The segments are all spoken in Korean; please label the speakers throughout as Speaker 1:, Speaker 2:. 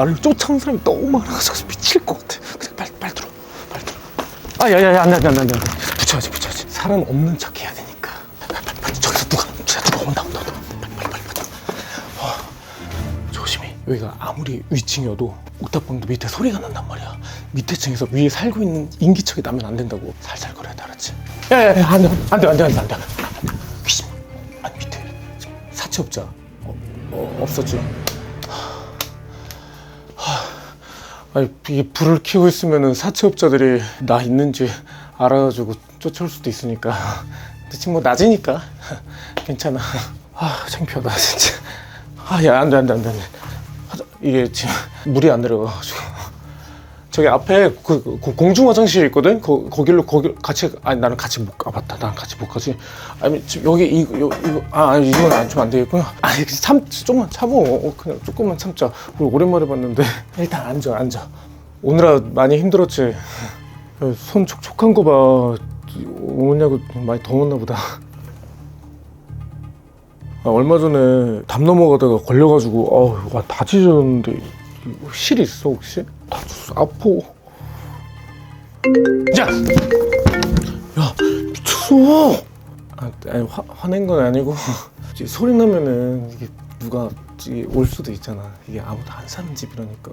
Speaker 1: 나를 쫓아온 사람이 너무 많아가지고 미칠 것 같아. 그냥 빨리 빨리 들어. 빨리 들어. 아 야 야 야 안 돼 안 돼 안 돼 안 돼. 붙여야지 붙여야지. 사람 없는 척 해야 되니까. 빨리 빨리 저기서 누가 진짜 누가 온다 온다 온다. 빨리 빨리 빨리 빨리. 와 조심히. 여기가 아무리 위층이어도 옥탑방도 밑에 소리가 난단 말이야. 밑에 층에서 위에 살고 있는 인기척이 나면 안 된다고. 살살 걸어야 돼 알았지 야 야 야 안 돼 안 돼 안 돼 안 돼 안 돼. 귀신. 아니 밑에. 사채업자. 어, 어, 없었지 아니 이게 불을 켜고 있으면은 사채업자들이 나 있는지 알아가지고 쫓아올 수도 있으니까. 지금 뭐 낮이니까. 괜찮아. 아 창피하다 진짜. 아야 안돼 안돼 안돼. 이게 지금 물이 안 내려가가지고 저기 앞에 그, 그 공중 화장실 있거든. 거, 거길로 거기 같이 아니 나는 같이 못 가. 맞다. 난 같이 못 가지. 아니 지금 여기 이거 요, 이거 아 아니, 이건 안좀안 되겠구나. 아니 참 조금만 참어. 그냥 조금만 참자. 우리 오랜만에 봤는데 일단 앉아 앉아. 오늘아 많이 힘들었지. 야, 손 촉촉한 거 봐. 오냐고 많이 더웠나 보다. 아, 얼마 전에 담 넘어가다가 걸려가지고 어우 와, 다 찢어졌는데 실 있어 혹시? 다쳤어. 아파 야! 야 미쳤어! 아, 아니 화, 화낸 건 아니고. 소리 나면은 이게 누가 올 수도 있잖아. 이게 아무도 안 사는 집이라니까.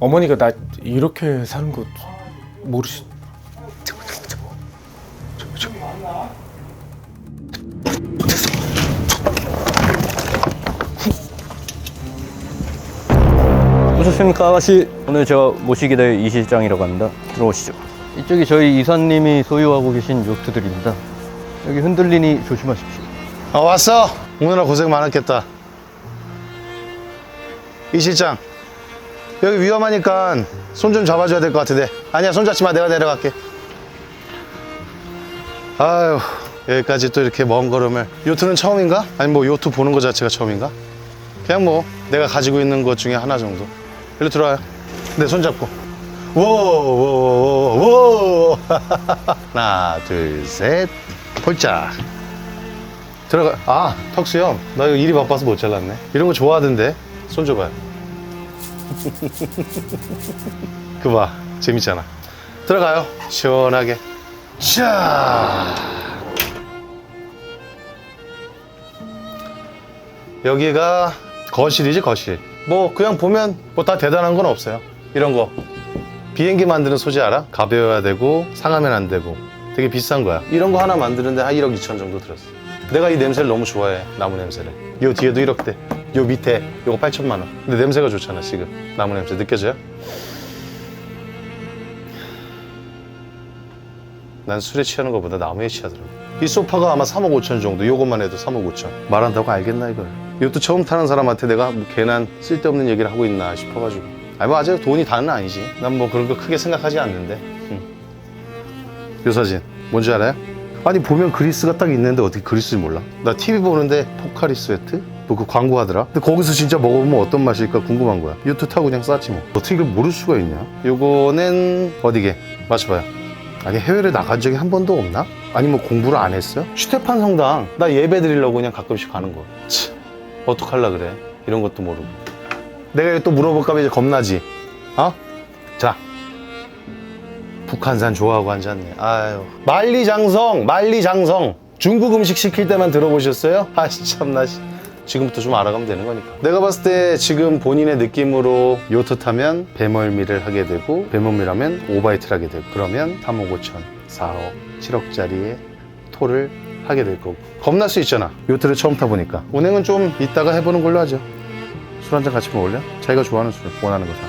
Speaker 1: 어머니가 나 이렇게 사는 거 모르시
Speaker 2: 오셨습니까 아가씨? 오늘 제가 모시게 될 이 실장이라고 합니다. 들어오시죠. 이쪽이 저희 이사님이 소유하고 계신 요트들입니다. 여기 흔들리니 조심하십시오.
Speaker 3: 아 왔어. 오늘아 고생 많았겠다. 이 실장. 여기 위험하니까 손 좀 잡아줘야 될 것 같은데. 아니야 손 잡지 마. 내가 내려갈게. 아유 여기까지 또 이렇게 먼 걸음을. 요트는 처음인가? 아니 뭐 요트 보는 거 자체가 처음인가? 그냥 뭐 내가 가지고 있는 것 중에 하나 정도 일로 들어와요 내손 잡고 워 워 워 워 하나 둘 셋 폴짝 들어가. 아, 턱수 형. 나 이거 일이 바빠서 못 잘랐네. 이런 거 좋아하던데. 손 줘봐요. 그 봐. 재밌잖아. 들어가요. 시원하게. 자. 여기가 거실이지, 거실. 뭐, 그냥 보면 뭐 다 대단한 건 없어요. 이런 거. 비행기 만드는 소재 알아? 가벼워야 되고, 상하면 안 되고. 되게 비싼 거야. 이런 거 하나 만드는데 한 1억 2천 정도 들었어. 내가 이 냄새를 너무 좋아해. 나무 냄새를. 요 뒤에도 1억대. 요 밑에 요거 8천만 원. 근데 냄새가 좋잖아, 지금. 나무 냄새 느껴져요? 난 술에 취하는 것보다 나무에 취하더라고. 이 소파가 아마 3억 5천 정도. 요것만 해도 3억 5천. 말한다고 알겠나 이걸. 이것도 처음 타는 사람한테 내가 뭐 괜한 쓸데없는 얘기를 하고 있나 싶어가지고. 아니 뭐 아직 돈이 다는 아니지. 난 뭐 그런 거 크게 생각하지 않는데. 응. 요 사진 뭔지 알아요? 아니 보면 그리스가 딱 있는데 어떻게 그리스를 몰라? 나 TV 보는데 포카리 스웨트? 뭐 그 광고 하더라? 근데 거기서 진짜 먹어보면 어떤 맛일까 궁금한 거야 요트 타고 그냥 쌌지 뭐 어떻게 이걸 모를 수가 있냐? 요거는 어디게? 맞춰봐요 아니 해외를 나간 적이 한 번도 없나? 아니 뭐 공부를 안 했어요? 슈테판 성당 나 예배 드리려고 그냥 가끔씩 가는 거 참, 어떡할라 그래 이런 것도 모르고 내가 이거 또 물어볼까 봐 이제 겁나지 어? 자 북한산 좋아하고 앉았네. 아유. 만리장성, 만리장성. 중국 음식 시킬 때만 들어보셨어요? 아, 참나. 씨. 지금부터 좀 알아가면 되는 거니까. 내가 봤을 때 지금 본인의 느낌으로 요트 타면 배멀미를 하게 되고, 배멀미라면 오바이트를 하게 되고, 그러면 3억 5천, 4억, 7억짜리의 토를 하게 될 거고. 겁날 수 있잖아. 요트를 처음 타보니까. 운행은 좀 이따가 해보는 걸로 하죠. 술 한잔 같이 먹을래? 자기가 좋아하는 술, 원하는 거 사.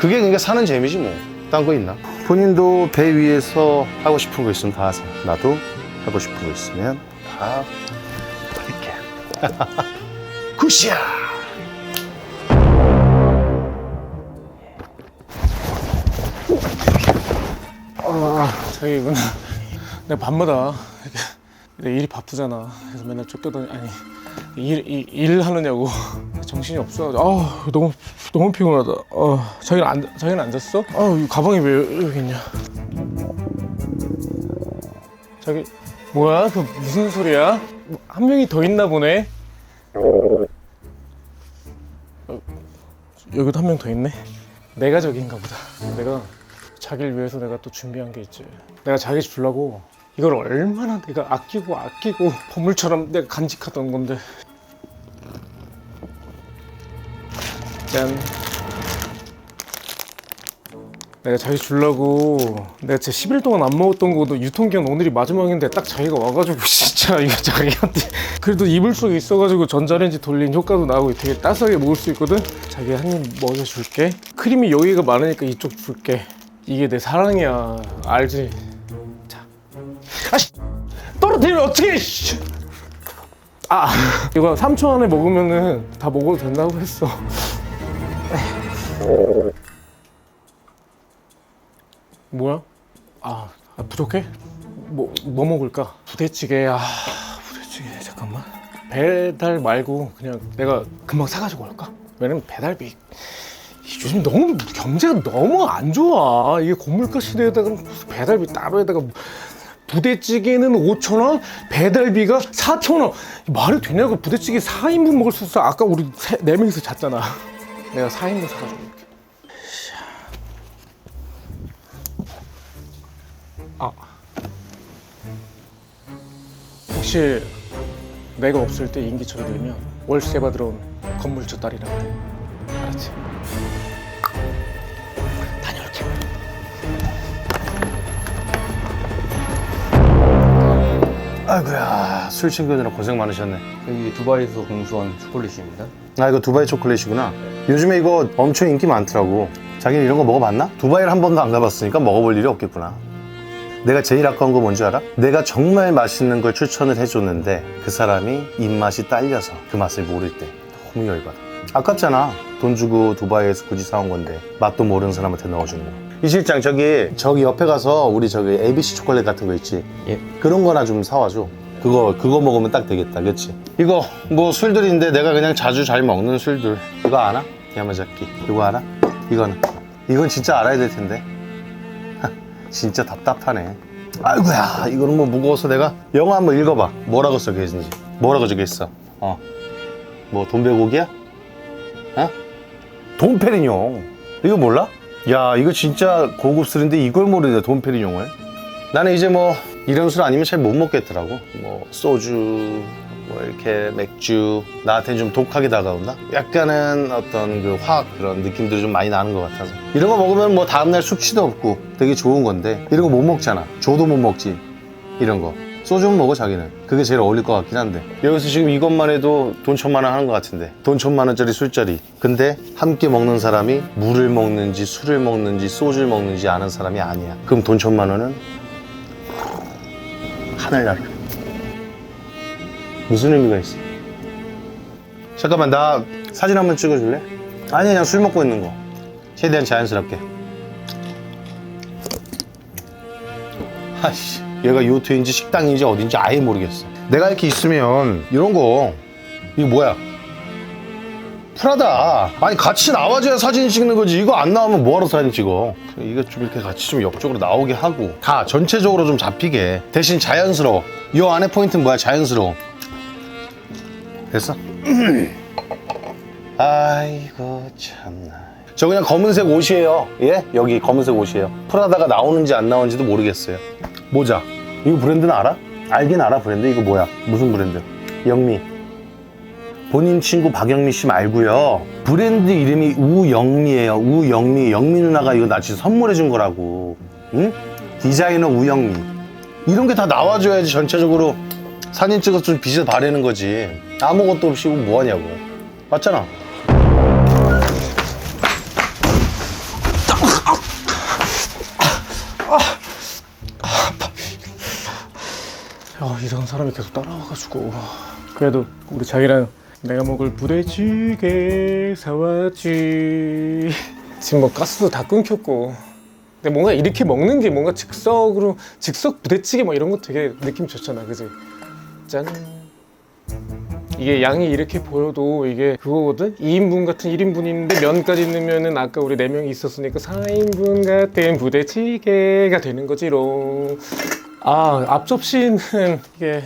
Speaker 3: 그게 그러니까 사는 재미지 뭐. 딴 거 있나? 본인도 배 위에서 하고 싶은 거 있으면 다 하세요. 나도 하고 싶은 거 있으면 다 할게. 굿이야!
Speaker 1: 자기구나. 내가 밤마다 이렇게 내 일이 바쁘잖아. 그래서 맨날 쫓겨다니 아니 일, 일, 일 하느냐고 정신이 없어. 아 너무 너무 피곤하다. 아 자기는 안 자기는 안 잤어? 아이 가방이 왜 여기 있냐? 자기 뭐야? 그 무슨 소리야? 한 명이 더 있나 보네. 어, 여기도 한 명 더 있네. 내가 저기인가 보다. 내가 자기를 위해서 내가 또 준비한 게 있지. 내가 자기 주려고 이걸 얼마나 내가 아끼고 아끼고 보물처럼 내가 간직하던 건데. 짠. 내가 자기 주려고 내가 진짜 10일 동안 안 먹었던 거도 유통기한 오늘이 마지막인데 딱 자기가 와가지고 진짜 이거 자기한테 그래도 이불 속에 있어가지고 전자레인지 돌린 효과도 나고 되게 따스하게 먹을 수 있거든 자기 한 입 먹여줄게 크림이 여기가 많으니까 이쪽 줄게 이게 내 사랑이야 알지? 자 아씨 떨어뜨리면 씨. 아 이거 3초 안에 먹으면은 다 먹어도 된다고 했어 뭐야? 아, 아, 부족해? 뭐, 뭐 먹을까? 부대찌개, 아, 부대찌개, 잠깐만. 배달 말고 그냥 내가 금방 사가지고 올까? 왜냐면 배달비. 요즘 너무 경제가 너무 안 좋아. 이게 고물가 시대에다가 배달비 따로 해다가 부대찌개는 5천 원, 배달비가 4천 원. 말이 되냐고 부대찌개 4인분 먹을 수 있어. 아까 우리 세, 4명이서 잤잖아. 내가 4인분 사가지고 올게. 아 혹시 내가 없을 때 인기척이 들면 월세 받으러 온 건물주 딸이라고 해 알았지?
Speaker 3: 아이고야 술 챙겨드느라 고생 많으셨네.
Speaker 2: 여기 두바이에서 공수한 초콜릿입니다.
Speaker 3: 아 이거 두바이 초콜릿이구나. 요즘에 이거 엄청 인기 많더라고. 자기는 이런 거 먹어봤나? 두바이를 한 번도 안 가봤으니까 먹어볼 일이 없겠구나. 내가 제일 아까운 거 뭔지 알아? 내가 정말 맛있는 걸 추천을 해줬는데 그 사람이 입맛이 딸려서 그 맛을 모를 때 너무 열받아. 아깝잖아. 돈 주고 두바이에서 굳이 사온 건데 맛도 모르는 사람한테 넣어주는 거 이 실장 저기 저기 옆에 가서 우리 저기 ABC 초콜릿 같은 거 있지
Speaker 2: 예.
Speaker 3: 그런 거나 좀 사와줘. 그거 그거 먹으면 딱 되겠다, 그렇지? 이거 뭐 술들인데 내가 그냥 자주 잘 먹는 술들. 이거 아나? 야마자키. 이거 알아? 이거는 이건 진짜 알아야 될 텐데. 진짜 답답하네. 아이고야, 이거는 뭐 무거워서 내가 영어 한번 읽어봐. 뭐라고 써져 있는지. 뭐라고 적혀 있어? 어. 뭐 돈배고기야? 어? 돈페리뇽. 이거 몰라? 야, 이거 진짜 고급 술인데 이걸 모르네, 돈페리뇽을. 나는 이제 뭐 이런 술 아니면 잘 못 먹겠더라고. 뭐 소주, 뭐 이렇게 맥주 나한테는 좀 독하게 다가온다. 약간은 어떤 그 화학 그런 느낌들이 좀 많이 나는 것 같아서 이런 거 먹으면 뭐 다음날 숙취도 없고 되게 좋은 건데 이런 거 못 먹잖아. 줘도 못 먹지. 이런 거. 소주 먹어 자기는. 그게 제일 어울릴 것 같긴 한데. 여기서 지금 이것만 해도 돈 천만 원 하는 것 같은데. 돈 천만 원짜리 술자리. 근데 함께 먹는 사람이 물을 먹는지 술을 먹는지 소주를 먹는지 아는 사람이 아니야. 그럼 돈 천만 원은 하늘날 무슨 의미가 있어? 잠깐만 나 사진 한 번 찍어줄래? 아니 그냥 술 먹고 있는 거. 최대한 자연스럽게. 아씨 얘가 요트인지 식당인지 어딘지 아예 모르겠어. 내가 이렇게 있으면 이런 거 이거 뭐야? 프라다. 아니 같이 나와줘야 사진 찍는 거지. 이거 안 나오면 뭐하러 사진 찍어? 이거 좀 이렇게 같이 좀 옆쪽으로 나오게 하고 다 전체적으로 좀 잡히게. 대신 자연스러워. 이 안에 포인트는 뭐야? 자연스러워. 됐어? 아이고 참나. 저 그냥 검은색 옷이에요. 예? 여기 검은색 옷이에요. 프라다가 나오는지 안 나오는지도 모르겠어요 모자 이거 브랜드는 알아? 알긴 알아 브랜드 이거 뭐야 무슨 브랜드 영미 본인 친구 박영미 씨 말고요. 브랜드 이름이 우영미예요. 우영미. 영미 누나가 이거 나 진짜 선물해 준 거라고. 응? 디자이너 우영미. 이런 게 다 나와줘야지 전체적으로 사진 찍어서 좀 빛을 발하는 거지. 아무것도 없이 뭐 하냐고. 맞잖아.
Speaker 1: 이상한 사람이 계속 따라와가지고. 그래도 우리 자기랑 내가 먹을 부대찌개 사왔지. 지금 뭐 가스도 다 끊겼고. 근데 뭔가 이렇게 먹는 게 뭔가 즉석으로 즉석 부대찌개 뭐 이런 거 되게 느낌 좋잖아 그지? 짠. 이게 양이 이렇게 보여도 이게 그거거든? 2인분 같은 1인분인데 면까지 넣으면은 아까 우리 4명이 있었으니까 4인분 같은 부대찌개가 되는 거지롱 아 앞접시는 이게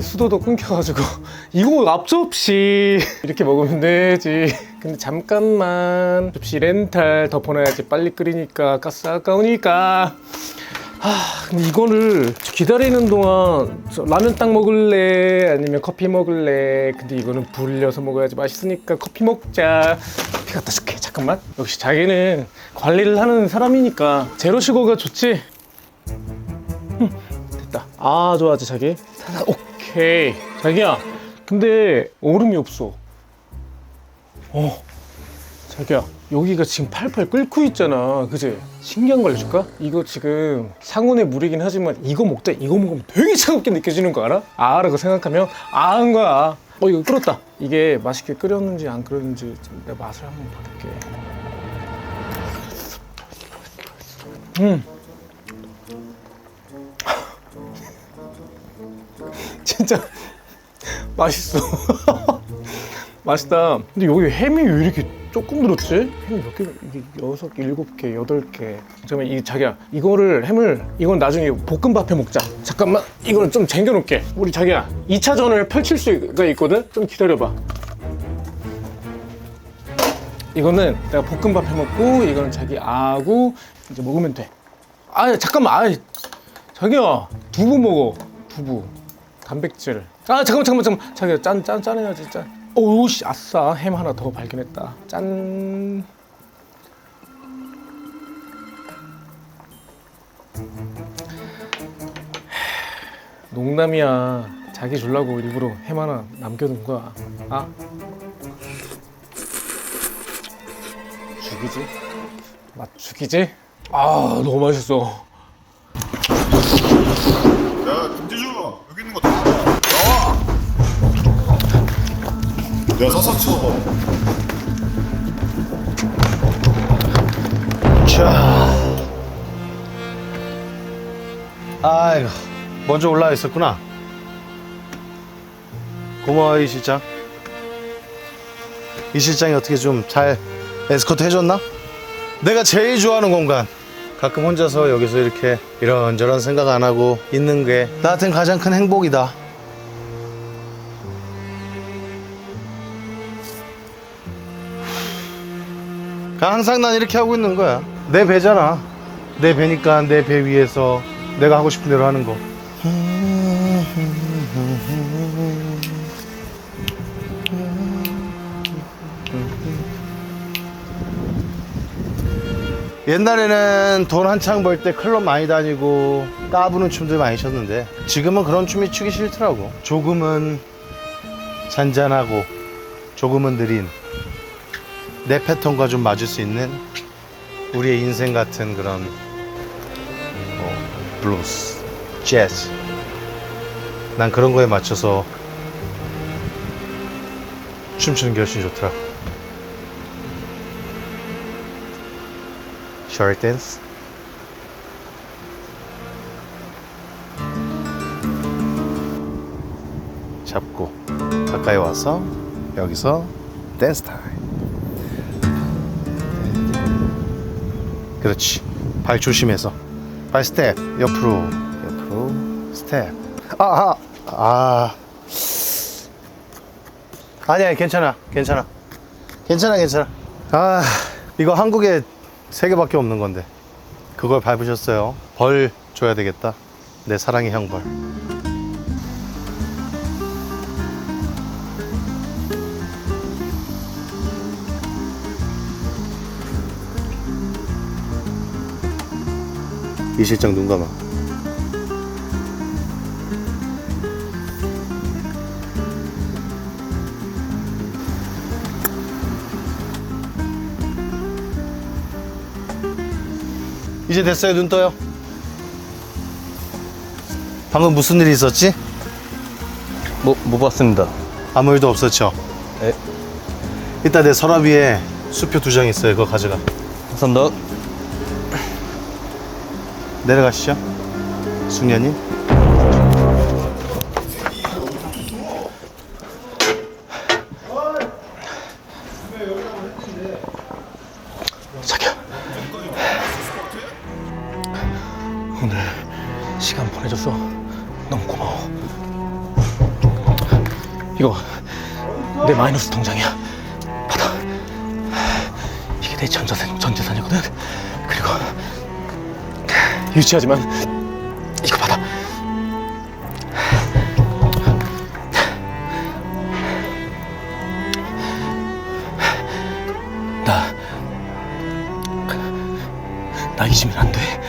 Speaker 1: 수도도 끊겨가지고. 이거 앞접시 이렇게 먹으면 되지. 근데 잠깐만. 접시 렌탈 덮어놔야지. 빨리 끓이니까 가스 아까우니까. 아 근데 이거를 기다리는 동안 저 라면 딱 먹을래? 아니면 커피 먹을래? 근데 이거는 불려서 먹어야지 맛있으니까 커피 먹자. 커피 갖다 줄게. 잠깐만. 역시 자기는 관리를 하는 사람이니까. 제로 슈거가 좋지 됐다. 아, 좋아하지, 자기? 자, 오케이. 자기야, 근데 얼음이 없어. 어. 자기야, 여기가 지금 팔팔 끓고 있잖아. 그지? 신기한 걸 알려줄까? 이거 지금 상온의 물이긴 하지만 이거 먹다 이거 먹으면 되게 차갑게 느껴지는 거 알아? 아라고 생각하면 아한 거야. 어, 이거 끓었다. 이게 맛있게 끓였는지 안 끓였는지 좀 내가 맛을 한번 봐볼게. 음. 진짜 맛있어. 맛있다. 근데 여기 햄이 왜 이렇게 조금 들었지? 햄이 몇 개? 이게 여섯 개, 일곱 개, 여덟 개. 잠깐만, 이 자기야, 이거를 햄을 이건 나중에 볶음밥해 먹자. 잠깐만, 이거는 좀 쟁겨놓을게. 우리 자기야, 2차전을 펼칠 수가 있거든. 좀 기다려봐. 이거는 내가 볶음밥 해 먹고, 이거는 자기 아고 이제 먹으면 돼. 아, 잠깐만, 아, 자기야, 두부 먹어. 두부. 단백질. 아 잠깐만 잠깐만 잠깐만. 자기야 짠짠 짠해야지 짠. 오우씨 아싸 햄 하나 더 발견했다. 짠. 농담이야. 자기 주려고 일부러 햄 하나 남겨둔 거야. 아? 죽이지? 맛 죽이지? 아 너무 맛있어.
Speaker 4: 야 서서 쳐봐
Speaker 3: 자. 아이고, 먼저 올라와 있었구나. 고마워, 이 실장. 이 실장이 어떻게 좀 잘 에스코트 해줬나? 내가 제일 좋아하는 공간. 가끔 혼자서 여기서 이렇게 이런저런 생각 안 하고 있는 게 나한텐 가장 큰 행복이다. 항상 난 이렇게 하고 있는 거야. 내 배잖아. 내 배니까 내 배 위에서 내가 하고 싶은 대로 하는 거. 옛날에는 돈 한창 벌 때 클럽 많이 다니고 까부는 춤들 많이 췄는데 지금은 그런 춤이 추기 싫더라고. 조금은 잔잔하고 조금은 느린 내 패턴과 좀 맞을 수 있는 우리의 인생 같은 그런 뭐 블루스, 재즈. 난 그런 거에 맞춰서 춤추는 게 훨씬 좋더라. 셔리 댄스 잡고 가까이 와서 여기서 댄스 타임 그렇지. 발 조심해서. 발 스텝. 옆으로. 옆으로. 스텝. 아, 아, 아. 아니야, 괜찮아. 괜찮아. 괜찮아, 괜찮아. 아, 이거 한국에 세 개밖에 없는 건데. 그걸 밟으셨어요. 벌 줘야 되겠다. 내 사랑의 형벌. 이 실장 눈 감아. 이제 됐어요. 눈 떠요. 방금 무슨 일이 있었지?
Speaker 2: 뭐, 못 봤습니다.
Speaker 3: 아무 일도 없었죠.
Speaker 2: 네.
Speaker 3: 이따 내 서랍 위에 수표 두 장 있어요. 그거 가져가.
Speaker 2: 감사합니다.
Speaker 3: 내려가시죠. 숙녀님.
Speaker 1: 자기야. 오늘 시간 보내줘서 너무 고마워. 이거 내 마이너스 통장이야. 받아. 이게 내 전재산, 유치하지만 이거 받아. 나, 나 잊으면 안 돼.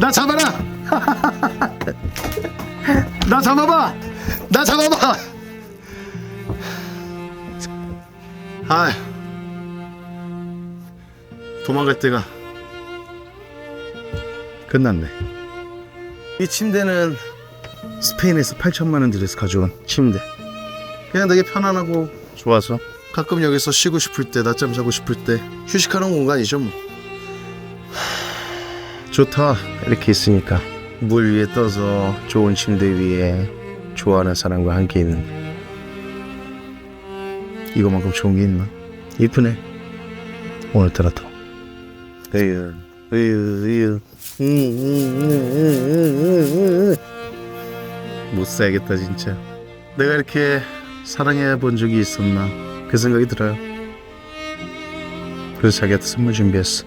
Speaker 1: 나
Speaker 3: 잡아라. 나 잡아봐. 나 잡아봐. 아, 도망갈 때가 끝났네. 이 침대는 스페인에서 8천만 원 들여서 가져온 침대. 그냥 되게 편안하고 좋아서 가끔 여기서 쉬고 싶을 때, 낮잠 자고 싶을 때 휴식하는 공간이죠 뭐. 좋다. 이렇게 있으니까. 물 위에 떠서 좋은 침대 위에 좋아하는 사람과 함께 있는. 이거만큼 좋은 게 있나? 이쁘네. 오늘따라 더. 으유 으유 으유. 못 살겠다 진짜. 내가 이렇게 사랑해 본 적이 있었나? 그 생각이 들어요. 그래서 자기한테 선물 준비했어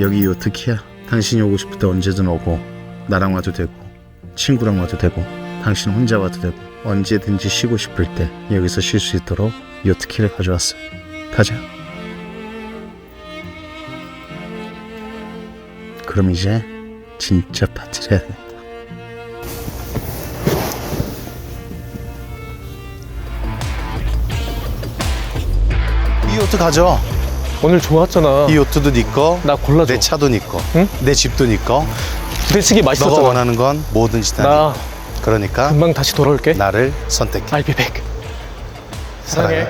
Speaker 3: 여기 요트키야. 당신이 오고 싶을 때 언제든 오고 나랑 와도 되고 친구랑 와도 되고 당신 혼자 와도 되고 언제든지 쉬고 싶을 때 여기서 쉴 수 있도록 요트키를 가져왔어. 가자. 그럼 이제 진짜 파티를 해야 돼. 이 요트 가져.
Speaker 1: 오늘 좋았잖아.
Speaker 3: 이 요트도 네 거,
Speaker 1: 나 골라줘.
Speaker 3: 내 차도 네 거,
Speaker 1: 응?
Speaker 3: 내 집도 네 거.
Speaker 1: 부대찌개
Speaker 3: 너가
Speaker 1: 맛있었잖아.
Speaker 3: 원하는 건 뭐든지 다.
Speaker 1: 나
Speaker 3: 네 거. 그러니까
Speaker 1: 금방 다시 돌아올게.
Speaker 3: 나를 선택해.
Speaker 1: I'll be back.
Speaker 3: 사랑해.